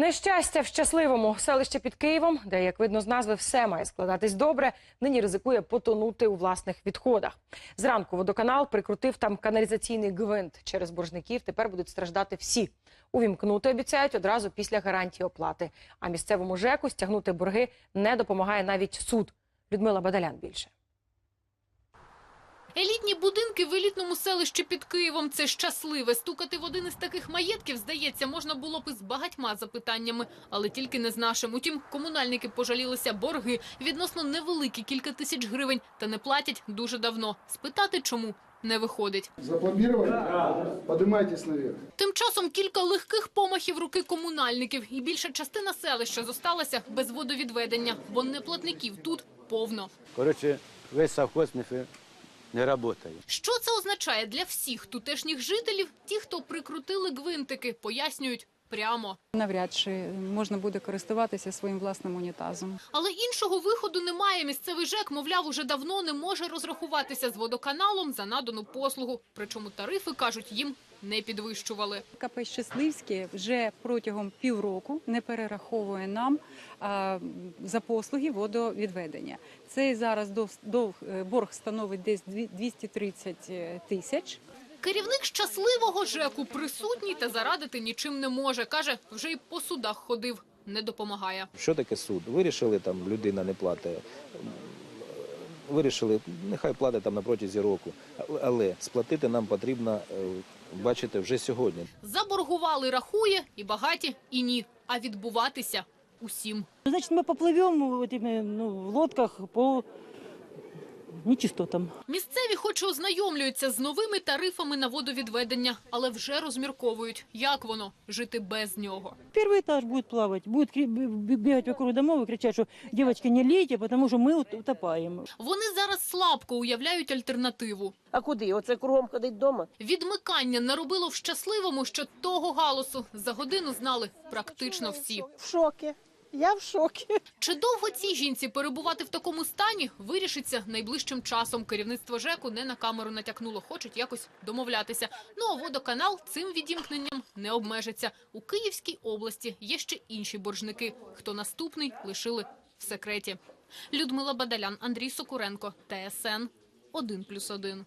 Нещастя в щасливому селище під Києвом, де, як видно з назви, все має складатись добре, нині ризикує потонути у власних відходах. Зранку водоканал прикрутив там каналізаційний гвинт. Через боржників тепер будуть страждати всі. Увімкнути обіцяють одразу після гарантії оплати. А місцевому ЖЕКу стягнути борги не допомагає навіть суд. Людмила Бадалян більше. Елітні будинки в елітному селищі під Києвом – це щасливе. Стукати в один із таких маєтків, здається, можна було б із багатьма запитаннями, але тільки не з нашим. Утім, комунальники пожалілися борги відносно невеликі кілька тисяч гривень та не платять дуже давно. Спитати чому не виходить. Запломбировали? Поднимайтесь наверх. Тим часом кілька легких помахів руки комунальників і більша частина селища зосталася без водовідведення, бо неплатників тут повно. Коротше, весь совхоз не, не працює. Що це означає для всіх тутешніх жителів? Ті, хто прикрутили гвинтики, пояснюють прямо. Навряд чи можна буде користуватися своїм власним унітазом. Але іншого виходу немає. Місцевий ЖЕК, мовляв, уже давно не може розрахуватися з водоканалом за надану послугу. Причому тарифи, кажуть, їм не підвищували. КП Щасливське вже протягом півроку не перераховує нам а, за послуги водовідведення. Цей зараз дов, дов, е, борг становить десь дві- 230 тисяч. Керівник щасливого ЖЕКу присутній та зарадити нічим не може. Каже, вже й по судах ходив, не допомагає. Що таке суд? Вирішили там людина не платить. Вирішили, нехай платить там на протязі року. Але- Але сплатити нам потрібно, е, бачите, вже сьогодні. Заборгували, рахує, і багаті, і ні. А відбуватися усім. Значит, мы поплывем вот этими, ну, в лодках по нечистотам. Місцеві хоч і ознайомлюються з новими тарифами на водовідведення, але вже розмірковують, як воно жити без нього. Первый этаж будет плавать, будет кри- б- б- бегать вокруг домов и кричать, что девочки не лейте, потому что мы ут- утопаем. Вони зараз слабко уявляють альтернативу. А куди? Оце кругом ходить вдома? Відмикання наробило в щасливому, що того галусу за годину знали практично всі. В шокі. Я в шокі. Чи довго цій жінці перебувати в такому стані, вирішиться найближчим часом. Керівництво ЖЕКу не на камеру натякнуло, хочуть якось домовлятися. Ну а водоканал цим відімкненням не обмежиться. У Київській області є ще інші боржники. Хто наступний, лишили в секреті. Людмила Бадалян, Андрій Сокуренко, ТСН 1+,1.